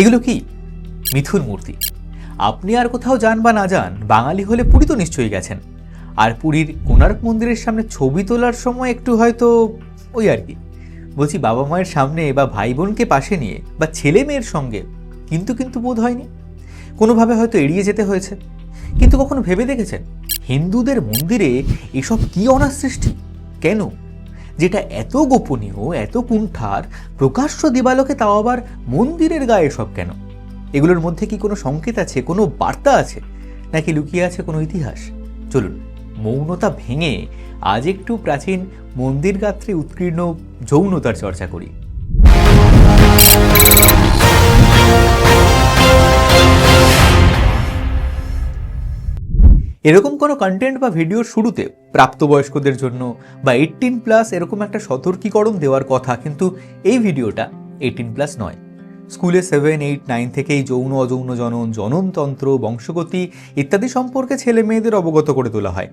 এগুলো কি? মিথুন মূর্তি। আপনি আর কোথাও যান বা না যান, বাঙালি হলে পুরী তো নিশ্চয়ই গেছেন। আর পুরীর কোণার্ক মন্দিরের সামনে ছবি তোলার সময় একটু হয়তো ওই আর কি। বলছি বাবা মায়ের সামনে বা ভাই বোনকে পাশে নিয়ে বা ছেলে মেয়ের সঙ্গে, কিন্তু কিন্তু বোধ হয়নি। কোনোভাবে হয়তো এড়িয়ে যেতে হয়েছে। কিন্তু কখনো ভেবে দেখেছেন? হিন্দুদের মন্দিরে এসব কি অনার সৃষ্টি কেন? যেটা এত গোপনীয়, এত কুণ্ঠার, প্রকাশ্য দিবালোকে তাও আবার মন্দিরের গায়ে সব কেন? এগুলোর মধ্যে কি কোনো সংকেত আছে, কোনো বার্তা আছে, নাকি লুকিয়ে আছে কোনো ইতিহাস? চলুন, মৌনতা ভেঙে আজ একটু প্রাচীন মন্দির গাত্রে উৎকীর্ণ যৌনতার চর্চা করি। এরকম কোনো কন্টেন্ট বা ভিডিওর শুরুতে প্রাপ্তবয়স্কদের জন্য বা এইটিন প্লাস এরকম একটা সতর্কীকরণ দেওয়ার কথা কিন্তু এই ভিডিওটা এইটিন প্লাস নয়। স্কুলে সেভেন এইট নাইন থেকেই যৌন, অযৌন, জনন, জননতন্ত্র, বংশগতি ইত্যাদি সম্পর্কে ছেলে মেয়েদের অবগত করে তোলা হয়।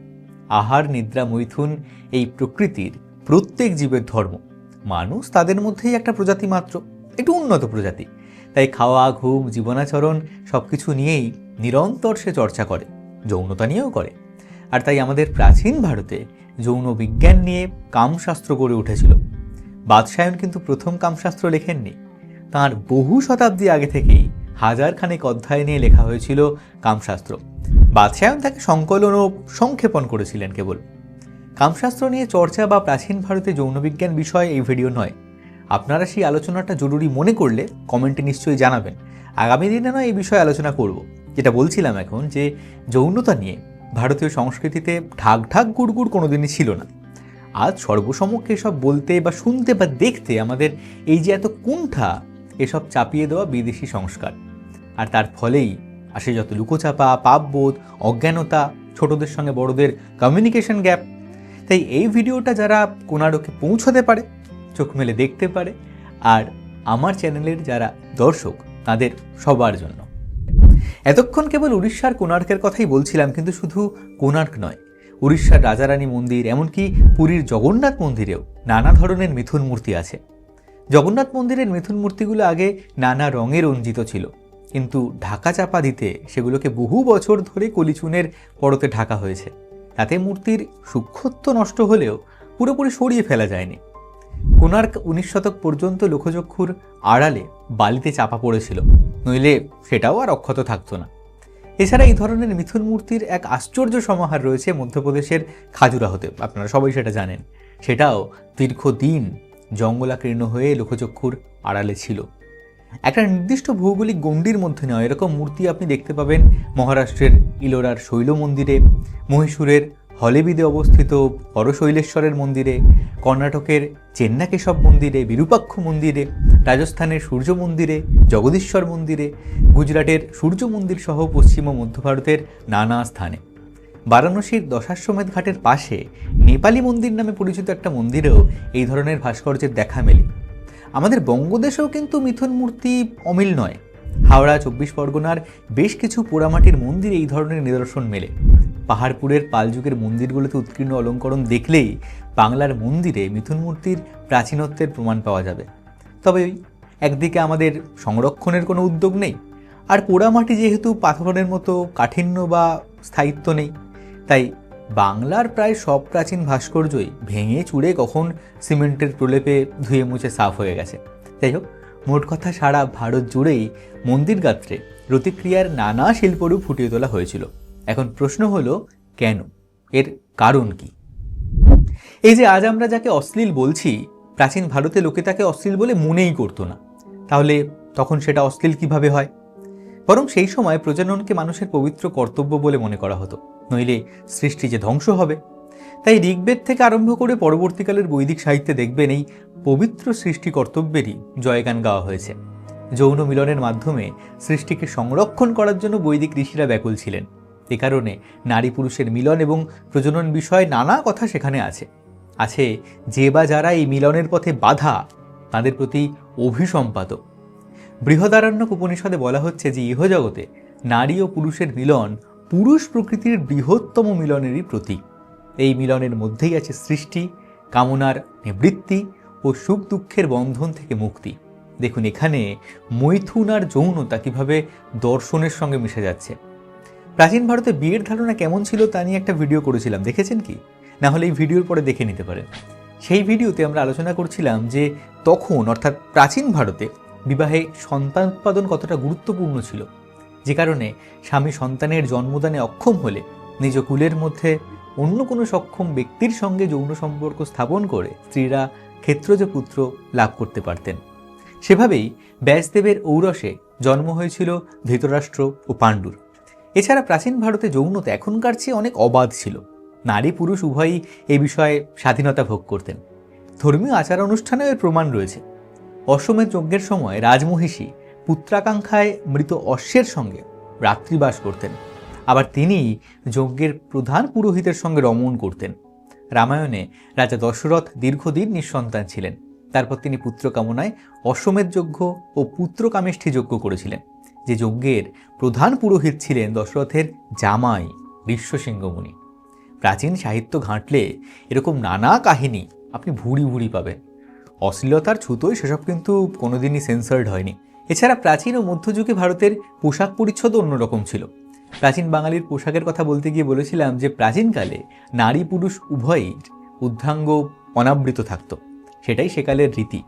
আহার, নিদ্রা, মৈথুন এই প্রকৃতির প্রত্যেক জীবের ধর্ম। মানুষ তাদের মধ্যেই একটা প্রজাতি মাত্র, একটু উন্নত প্রজাতি। তাই খাওয়া, ঘুম, জীবনাচরণ সব কিছু নিয়েই নিরন্তর সে চর্চা করে। যৌনতা নিয়েও করে। আর তাই আমাদের প্রাচীন ভারতে যৌন বিজ্ঞান নিয়ে কামশাস্ত্র গড়ে উঠেছিল। বাদশায়ন কিন্তু প্রথম কামশাস্ত্র লেখেননি। তাঁর বহু শতাব্দী আগে থেকেই হাজার খানেক অধ্যায় নিয়ে লেখা হয়েছিল কামশাস্ত্র। বাদশায়ন তাকে সংকলন ও সংক্ষেপণ করেছিলেন কেবল। কামশাস্ত্র নিয়ে চর্চা বা প্রাচীন ভারতে যৌনবিজ্ঞান বিষয় এই ভিডিও নয়। আপনারা সেই আলোচনাটা জরুরি মনে করলে কমেন্টে নিশ্চয়ই জানাবেন। আগামী দিনে নয় এই বিষয়ে আলোচনা করব। যেটা বলছিলাম এখন যে যৌনতা নিয়ে ভারতীয় সংস্কৃতিতে ঢাক ঢাক গুড়গুড় কোনোদিনই ছিল না। আজ সর্বসমক্ষে এসব বলতে বা শুনতে বা দেখতে আমাদের এই যে এত কুণ্ঠা, এসব চাপিয়ে দেওয়া বিদেশি সংস্কার। আর তার ফলেই আসে যত লুকোচাপা, পাপবোধ, অজ্ঞানতা, ছোটদের সঙ্গে বড়দের কমিউনিকেশন গ্যাপ তাই এই ভিডিওটা যারা কোনারকে পৌঁছাতে পারে, চোখ মেলে দেখতে পারে, আর আমার চ্যানেলের যারা দর্শক, তাদের সবার জন্য। এতক্ষণ কেবল উড়িষ্যার কোণার্কের কথাই বলছিলাম, কিন্তু শুধু কোণার্ক নয়। উড়িষ্যার রাজারানী মন্দির, এমনকি পুরীর জগন্নাথ মন্দিরেও নানা ধরনের মিথুন মূর্তি আছে। জগন্নাথ মন্দিরের মিথুন মূর্তিগুলো আগে নানা রঙে রঞ্জিত ছিল, কিন্তু ঢাকা চাপা দিতে সেগুলোকে বহু বছর ধরে কলিচুনের পরতে ঢাকা হয়েছে। তাতে মূর্তির সূক্ষ্মত্ব নষ্ট হলেও পুরোপুরি সরিয়ে ফেলা যায়নি। কোণার্ক উনিশ শতক পর্যন্ত লোকচক্ষুর আড়ালে বালিতে চাপা পড়েছিল, নইলে সেটাও আর অক্ষত থাকতো না। এছাড়া এই ধরনের মিথুন মূর্তির এক আশ্চর্য সমাহার রয়েছে মধ্যপ্রদেশের খাজুরাহতে, আপনারা সবাই সেটা জানেন। সেটাও দীর্ঘদিন জঙ্গলাকীর্ণ হয়ে লোকচক্ষুর আড়ালে ছিল। একটা নির্দিষ্ট ভৌগোলিক গণ্ডির মধ্যে নয় এরকম মূর্তি আপনি দেখতে পাবেন মহারাষ্ট্রের ইলোরার শৈল মন্দিরে মহীশূরের হলেবিদে অবস্থিত হরশৈলেশ্বরের মন্দিরে, কর্ণাটকের চেন্নাকেশব মন্দিরে, বিরূপাক্ষ মন্দিরে, রাজস্থানের সূর্য মন্দিরে, জগদীশ্বর মন্দিরে, গুজরাটের সূর্য মন্দির সহ পশ্চিম ও মধ্য ভারতের নানা স্থানে। বারাণসীর দশাশ্বমেধ ঘাটের পাশে নেপালি মন্দির নামে পরিচিত একটা মন্দিরেও এই ধরনের ভাস্কর্যের দেখা মেলে। আমাদের বঙ্গদেশেও কিন্তু মিথুন মূর্তি অমিল নয়। হাওড়া, চব্বিশ পরগনার বেশ কিছু পোড়ামাটির মন্দিরে এই ধরনের নিদর্শন মেলে। পাহাড়পুরের পালযুগের মন্দিরগুলোতে উৎকীর্ণ অলঙ্করণ দেখলেই বাংলার মন্দিরে মিথুন মূর্তির প্রাচীনত্বের প্রমাণ পাওয়া যাবে। তবে একদিকে আমাদের সংরক্ষণের কোনো উদ্যোগ নেই, আর পোড়ামাটি যেহেতু পাথরের মতো কাঠিন্য বা স্থায়িত্ব নেই, তাই বাংলার প্রায় সব প্রাচীন ভাস্কর্যই ভেঙে চুড়ে কখন সিমেন্টের প্রলেপে ধুয়ে মুছে সাফ হয়ে গেছে। যাই হোক, মোট কথা সারা ভারত জুড়েই মন্দির গাত্রে প্রতিক্রিয়ার নানা শিল্পরূপ ফুটিয়ে তোলা হয়েছিল। এখন প্রশ্ন হলো, কেন? এর কারণ কি? এই যে আজ আমরা যাকে অশ্লীল বলছি, প্রাচীন ভারতে লোকে তাকে অশ্লীল বলে মনেই করতো না। তাহলে তখন সেটা অশ্লীল কীভাবে হয়? বরং সেই সময় প্রজননকে মানুষের পবিত্র কর্তব্য বলে মনে করা হতো, নইলে সৃষ্টি যে ধ্বংস হবে। তাই ঋগ্বেদ থেকে আরম্ভ করে পরবর্তীকালের বৈদিক সাহিত্যে দেখবেন এই পবিত্র সৃষ্টি কর্তব্যেরই জয়গান গাওয়া হয়েছে। যৌন মিলনের মাধ্যমে সৃষ্টিকে সংরক্ষণ করার জন্য বৈদিক ঋষিরা ব্যাকুল ছিলেন। এ কারণে নারী পুরুষের মিলন এবং প্রজনন বিষয়ে নানা কথা সেখানে আছে। আছে যে বা যারা এই মিলনের পথে বাধা, তাদের প্রতি অভিসম্পাত। বৃহদারণ্যক উপনিষদে বলা হচ্ছে যে ইহজগতে নারী ও পুরুষের মিলন পুরুষ প্রকৃতির বৃহত্তম মিলনেরই প্রতীক। এই মিলনের মধ্যেই আছে সৃষ্টি, কামনার নিবৃত্তি ও সুখ দুঃখের বন্ধন থেকে মুক্তি। দেখুন এখানে মৈথুন আর যৌনতা কীভাবে দর্শনের সঙ্গে মিশে যাচ্ছে। প্রাচীন ভারতে বিয়ের ধারণা কেমন ছিল তা নিয়ে একটা ভিডিও করেছিলাম, দেখেছেন কি? না হলে এই ভিডিওর পরে দেখে নিতে পারেন। সেই ভিডিওতে আমরা আলোচনা করছিলাম যে তখন, অর্থাৎ প্রাচীন ভারতে বিবাহে সন্তান উৎপাদন কতটা গুরুত্বপূর্ণ ছিল। যে কারণে স্বামী সন্তানের জন্মদানে অক্ষম হলে নিজ কুলের মধ্যে অন্য কোনো সক্ষম ব্যক্তির সঙ্গে যৌন সম্পর্ক স্থাপন করে স্ত্রীরা ক্ষেত্রজ পুত্র লাভ করতে পারতেন। সেভাবেই ব্যাসদেবের ঔরসে জন্ম হয়েছিল ধৃতরাষ্ট্র ও পাণ্ডুর। এছাড়া প্রাচীন ভারতে যৌনতা এখনকার চেয়ে অনেক অবাধ ছিল। নারী পুরুষ উভয়ই এ বিষয়ে স্বাধীনতা ভোগ করতেন। ধর্মীয় আচার অনুষ্ঠানেও এর প্রমাণ রয়েছে। অশ্বমেধ যজ্ঞের সময় রাজমহিষী পুত্রাকাঙ্ক্ষায় মৃত অশ্বের সঙ্গে রাত্রিবাস করতেন। আবার তিনি যজ্ঞের প্রধান পুরোহিতের সঙ্গে রমণ করতেন। রামায়ণে রাজা দশরথ দীর্ঘদিন নিঃসন্তান ছিলেন। তারপর তিনি পুত্র কামনায় অশ্বমেধ যজ্ঞ ও পুত্র কামেষ্ঠী যজ্ঞ করেছিলেন। যে যজ্ঞের প্রধান পুরোহিত ছিলেন দশরথের জামাই ঋষ্যসিংহমুনি প্রাচীন সাহিত্য ঘাঁটলে এরকম নানা কাহিনী আপনি ভুড়ি ভুড়ি পাবেন। অশ্লীলতার ছুতোই সেসব কিন্তু কোনোদিনই সেন্সার্ড হয়নি। এছাড়া প্রাচীন ও মধ্যযুগে ভারতের পোশাক পরিচ্ছদ অন্যরকম ছিল। প্রাচীন বাঙালির পোশাকের কথা বলতে গিয়ে বলেছিলাম যে প্রাচীনকালে নারী পুরুষ উভয়ই উদ্ধাঙ্গ, অনাবৃত থাকত। সেটাই সেকালের রীতি।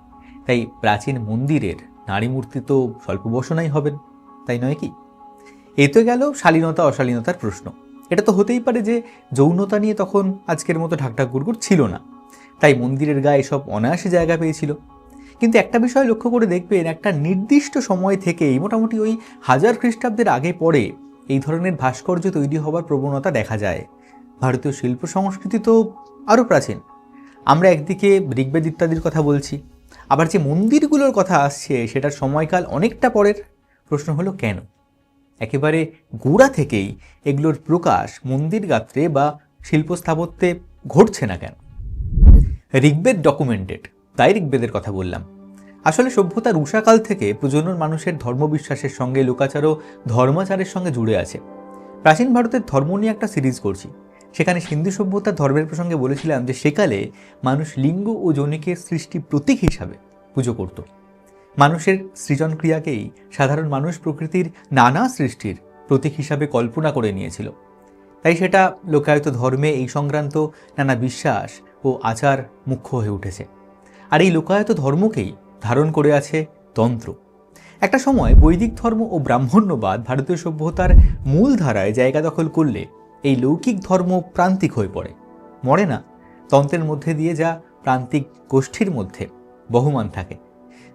তাই প্রাচীন মন্দিরের নারী মূর্তি তো স্বল্প বসনাই হবেন। তাই নয় কি? এই তো গেল শালীনতা অশালীনতার প্রশ্ন। এটা তো হতেই পারে যে যৌনতা নিয়ে তখন আজকের মতো ঢাকঢাক গুড়গুড় ছিল না। তাই মন্দিরের গায়ে সব অনায়াসে জায়গা পেয়েছিল। কিন্তু একটা বিষয় লক্ষ্য করে দেখবেন, একটা নির্দিষ্ট সময় থেকেই মোটামুটি ওই হাজার খ্রিস্টাব্দের আগে পরে এই ধরনের ভাস্কর্য তৈরি হওয়ার প্রবণতা দেখা যায়। ভারতীয় শিল্প সংস্কৃতি তো আরও প্রাচীন। আমরা একদিকে ঋগ্বেদ ইত্যাদির কথা বলছি। আবার যে মন্দিরগুলোর কথা আসছে, সেটার সময়কাল অনেকটা পরের। প্রশ্ন হলো কেন? একেবারে গোড়া থেকেই এগুলোর প্রকাশ মন্দির গাত্রে বা শিল্প স্থাপত্যে ঘটছে না কেন? ঋগ্বেদ ডকুমেন্টেড তাই ঋগ্বেদের কথা বললাম। আসলে সভ্যতার উষাকাল থেকে প্রজনন মানুষের ধর্মবিশ্বাসের সঙ্গে লোকাচার ও ধর্মাচারের সঙ্গে জুড়ে আছে। প্রাচীন ভারতের ধর্ম নিয়ে একটা সিরিজ করছি। সেখানে সিন্ধু সভ্যতার ধর্মের প্রসঙ্গে বলেছিলাম যে সেকালে মানুষ লিঙ্গ ও জনিকে সৃষ্টি প্রতীক হিসাবে পুজো করত। মানুষের সৃজন ক্রিয়াকেই সাধারণ মানুষ প্রকৃতির নানা সৃষ্টির প্রতীক হিসাবে কল্পনা করে নিয়েছিল। তাই সেটা লোকায়ত ধর্মে এই সংক্রান্ত নানা বিশ্বাস ও আচার মুখ্য হয়ে উঠেছে। আর এই লোকায়ত ধর্মকেই ধারণ করে আছে তন্ত্র। একটা সময় বৈদিক ধর্ম ও ব্রাহ্মণ্যবাদ ভারতীয় সভ্যতার মূল ধারায় জায়গা দখল করলে এই লৌকিক ধর্ম প্রান্তিক হয়ে পড়ে। মরে না, তন্ত্রের মধ্যে দিয়ে যা প্রান্তিক গোষ্ঠীর মধ্যে বহমান থাকে।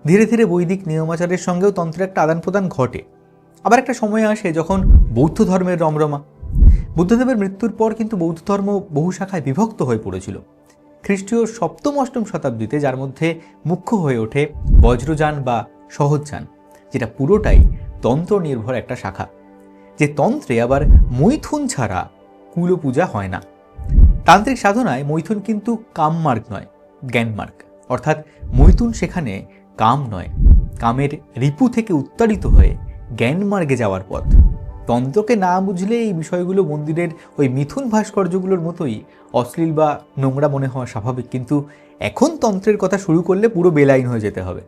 ধীরে ধীরে বৈদিক নিয়মাচারের সঙ্গেও তন্ত্রের একটা আদান প্রদান ঘটে। আবার একটা সময় আসে যখন বৌদ্ধ ধর্মের রমরমা, বুদ্ধদেবের মৃত্যুর পর কিন্তু বৌদ্ধ ধর্ম বহু শাখায় বিভক্ত হয়ে পড়েছিল। খ্রিস্টীয় সপ্তম অষ্টম শতাব্দীতে যার মধ্যে মুখ্য হয়ে ওঠে বজ্রযান বা সহজযান, যেটা পুরোটাই তন্ত্র নির্ভর একটা শাখা। যে তন্ত্রে আবার মৈথুন ছাড়া কুলো পূজা হয় না। তান্ত্রিক সাধনায় মৈথুন কিন্তু কামমার্গ নয়, জ্ঞানমার্গ। অর্থাৎ মৈথুন সেখানে কাম নয়, কামের রিপু থেকে উত্তারিত হয়ে জ্ঞানমার্গে যাওয়ার পথ। তন্ত্রকে না বুঝলে এই বিষয়গুলো মন্দিরের ওই মিথুন ভাস্কর্যগুলোর মতোই অশ্লীল বা নোংরা মনে হওয়া স্বাভাবিক, কিন্তু এখন তন্ত্রের কথা শুরু করলে পুরো বেলাইন হয়ে যেতে হবে।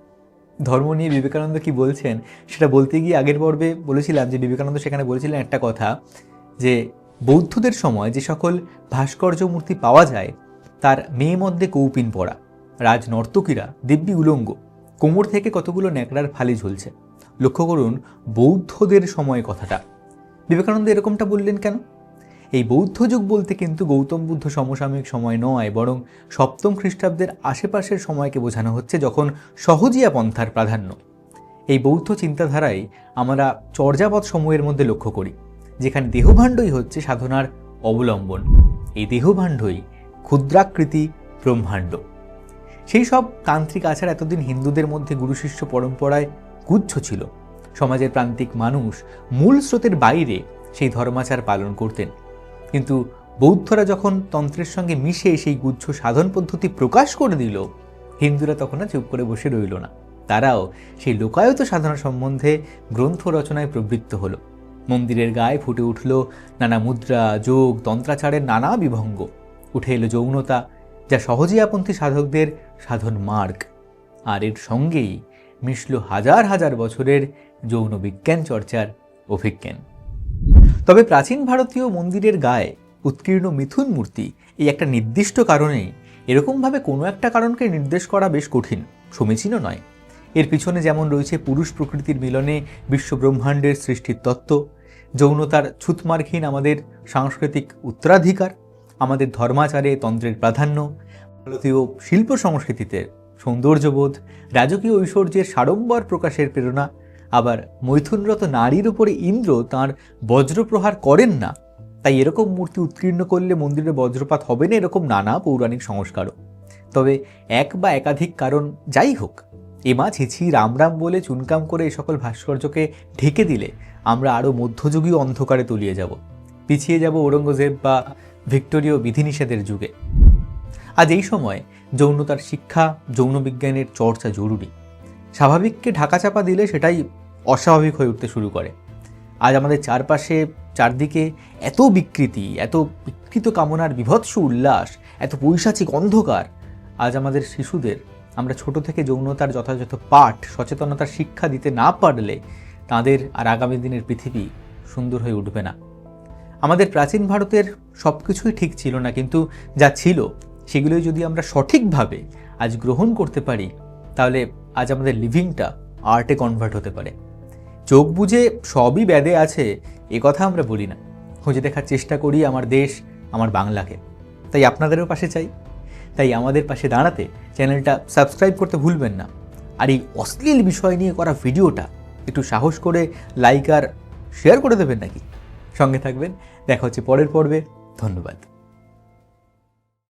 ধর্ম নিয়ে বিবেকানন্দ কি বলছেন, সেটা বলতে গিয়ে আগের পর্বে বলেছিলাম যে বিবেকানন্দ সেখানে বলেছিলেন একটা কথা যে বৌদ্ধদের সময় যে সকল ভাস্কর্য মূর্তি পাওয়া যায়, তার মেয়ে মধ্যে কৌপিন পড়া, রাজ নর্তকীরা দিব্যি উলঙ্গ। কোমর থেকে কতগুলো ন্যাকড়ার ফালি ঝুলছে? লক্ষ্য করুন, বৌদ্ধদের সময় কথাটা। বিবেকানন্দ এরকমটা বললেন কেন? এই বৌদ্ধ যুগ বলতে কিন্তু গৌতম বুদ্ধ সমসাময়িক সময় নয়, বরং সপ্তম খ্রিস্টাব্দের আশেপাশের সময়কে বোঝানো হচ্ছে যখন সহজিয়া পন্থার প্রাধান্য। এই বৌদ্ধ চিন্তাধারাই আমরা চর্যাপদ সমূহের মধ্যে লক্ষ্য করি, যেখানে দেহভাণ্ডই হচ্ছে সাধনার অবলম্বন। এই দেহভাণ্ডই ক্ষুদ্রাকৃতি ব্রহ্মাণ্ড। সেই সব তান্ত্রিক আচার এতদিন হিন্দুদের মধ্যে গুরু শিষ্য পরম্পরায় গুচ্ছ ছিল। সমাজের প্রান্তিক মানুষ মূল স্রোতের বাইরে সেই ধর্মাচার পালন করতেন। কিন্তু বৌদ্ধরা যখন তন্ত্রের সঙ্গে মিশে সেই গুচ্ছ সাধন পদ্ধতি প্রকাশ করে দিল, হিন্দুরা তখন আর চুপ করে বসে রইল না। তারাও সেই লোকায়ত সাধনা সম্বন্ধে গ্রন্থ রচনায় প্রবৃত্ত হলো। মন্দিরের গায়ে ফুটে উঠল নানা মুদ্রা, যোগ, তন্ত্রাচারের নানা বিভঙ্গ। উঠে এলো যৌনতা যা সহজিয়াপন্থী সাধকদের সাধন মার্গ। আর এর সঙ্গেই মিশল হাজার হাজার বছরের যৌন বিজ্ঞান চর্চার অভিজ্ঞান। তবে প্রাচীন ভারতীয় মন্দিরের গায়ে উৎকীর্ণ মিথুন মূর্তি এই একটা নির্দিষ্ট কারণে এরকমভাবে কোনো একটা কারণকে নির্দেশ করা বেশ কঠিন, সমীচীনও নয়। এর পিছনে যেমন রয়েছে পুরুষ প্রকৃতির মিলনে বিশ্বব্রহ্মাণ্ডের সৃষ্টির তত্ত্ব যৌনতার ছুতমার্ঘীন আমাদের সাংস্কৃতিক উত্তরাধিকার আমাদের ধর্মাচারে তন্ত্রের প্রাধান্য, ভারতীয় শিল্প সংস্কৃতিতে সৌন্দর্যবোধ, রাজকীয় ঐশ্বর্যের সাড়ম্বর প্রকাশের প্রেরণা, আবার মৈথুনরত নারীর উপরে ইন্দ্র তাঁর বজ্রপ্রহার করেন না। তাই এরকম মূর্তি উৎকীর্ণ করলে মন্দিরে বজ্রপাত হবে না এরকম নানা পৌরাণিক সংস্কারও। তবে এক বা একাধিক কারণ যাই হোক এমা ছিছি রাম রাম বলে চুনকাম করে এই সকল ভাস্কর্যকে ঢেকে দিলে আমরা আরও মধ্যযুগীয় অন্ধকারে তলিয়ে যাব। পিছিয়ে যাব ঔরঙ্গজেব বা ভিক্টোরীয় বিধিনিষেধের যুগে। আজ এই সময় যৌনতার শিক্ষা যৌন বিজ্ঞানের চর্চা জরুরি। স্বাভাবিককে ঢাকা চাপা দিলে সেটাই অস্বাভাবিক হয়ে উঠতে শুরু করে। আজ আমাদের চারপাশে, চারদিকে এত বিকৃতি, এত বিকৃত কামনার বিভৎস উল্লাস, এত পৈশাচিক অন্ধকার, আজ আমাদের শিশুদের, আমরা ছোট থেকে যৌনতার যথাযথ পাঠ, সচেতনতার শিক্ষা দিতে না পারলে তাদের আর আগামী দিনের পৃথিবী সুন্দর হয়ে উঠবে না। আমাদের প্রাচীন ভারতের সব কিছুই ঠিক ছিল না, কিন্তু যা ছিল সেগুলোই যদি আমরা সঠিকভাবে আজ গ্রহণ করতে পারি, তাহলে আজ আমাদের লিভিংটা আর্টে কনভার্ট হতে পারে। চোখ বুঝে সবই ব্যাদে আছে, এ কথা আমরা বলি না। খুঁজে দেখার চেষ্টা করি আমার দেশ, আমার বাংলাকে। তাই আপনাদেরও পাশে চাই। তাই আমাদের পাশে দাঁড়াতে চ্যানেলটা সাবস্ক্রাইব করতে ভুলবেন না। আর এই অশ্লীল বিষয় নিয়ে করা ভিডিওটা একটু সাহস করে লাইক আর শেয়ার করে দেবেন নাকি? সঙ্গে থাকবেন। দেখা হচ্ছে পরের পর্বে। ধন্যবাদ।